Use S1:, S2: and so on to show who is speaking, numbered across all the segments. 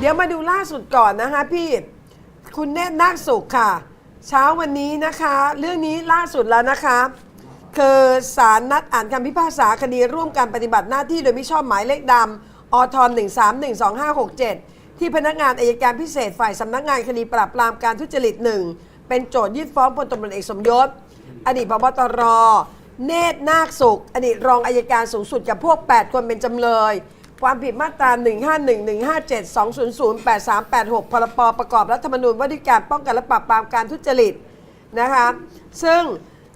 S1: เดี๋ยวมาดูล่าสุดก่อนนะคะพี่คุณเนตรนาคสุขค่ะ เช้าวันนี้นะคะ เรื่องนี้ล่าสุดแล้วนะคะคือศาลนัดอ่านคำพิพากษาคดีร่วมการปฏิบัติหน้าที่โดยม่ชอบหมายเลขดำอทอ1312567ที่พนักงานอายการพิเศษฝ่ายสำนักงานคดีปราบปรามการทุจริตหนึ่งเป็นโจทยื่นฟ้องพลตำรวจเอกสมยศ อดีตพบตร เนตรนาคสุข อดีตรองอายการสูงสุดกับพวก 8 คนเป็นจำเลย ความผิดมาตรา 151 157 200 8386 พรปประกอบรัฐธรรมนูญว่าด้วยการป้องกันและปราบปรามการทุจริตนะคะซึ่ง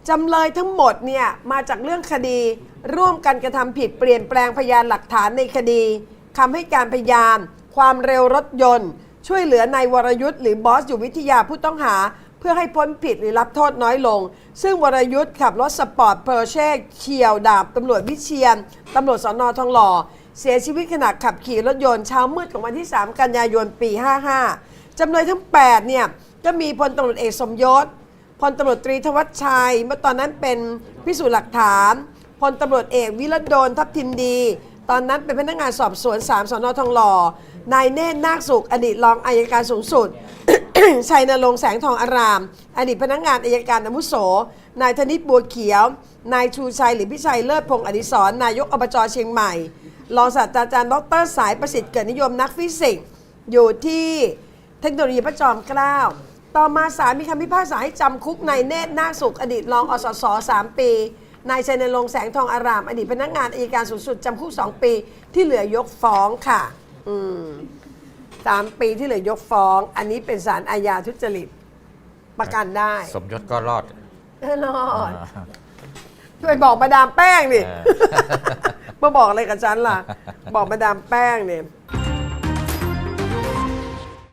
S1: จำเลยทั้งหมดเนี่ยมาจากเรื่องคดีร่วมกันกระทำผิดเปลี่ยนแปลงพยานหลักฐานในคดีคำให้การพยาน ความเร็วรถยนต์ ช่วยเหลือนายวรยุทธ์หรือบอสอยู่วิทยาผู้ต้องหา เพื่อให้พ้นผิดหรือรับโทษน้อยลง ซึ่งวรยุทธ์ขับรถสปอร์ตเพอร์เช่เฉียวดาบตำรวจวิเชียนตำรวจสอนอทองหล่อ เสียชีวิตขณะขับขี่รถยนต์เช้ามืดของวันที่ 3 กันยายนปี 55 จำเลยทั้ง 8 เนี่ย ก็มีพลตำรวจเอกสมยศ พลตำรวจตรีธวัชชัย เมื่อตอนนั้นเป็นพิสูจน์หลักฐานพลตำรวจเอกวิรดลทัพทิมดี ตอนนั้นเป็นพนักงานสอบสวนสามสนทองหล่อนายเนตรนาคสุขอดีตรองอายการสูงสุด ชัยนรงค์แสงทองอาราม อดีตพนักงานอายการอาวุโส นายธนิตบัวเขียว นายชูชัยหรือพิชัยเลิศพงศ์อดิศรนายกอบจเชียงใหม่ รองศาสตราจารย์ดรสายประสิทธิ์เกิดนิยมนักฟิสิกส์อยู่ที่เทคโนโลยีพระจอมเกล้า ต่อมาศาลมีคำพิพากษาให้จำคุกนายเนตรนาคสุขอดีตรองอสสสามปีนายชัยนรงค์แสงทองอาราม อดีตพนักงานอายการสูงสุดจำคุกสองปี ที่เหลือยกฟ้องค่ะอืมสามปีที่เหลือยกฟ้อง อันนี้เป็นศาลอาญาทุจริตประกันได้
S2: สมยศก็รอด
S1: แน่นอนช่วยบอกมาดามแป้งดิ
S2: เออ
S1: มาบอกอะไรกับฉันล่ะ บอกมาดามแป้งเนี่ย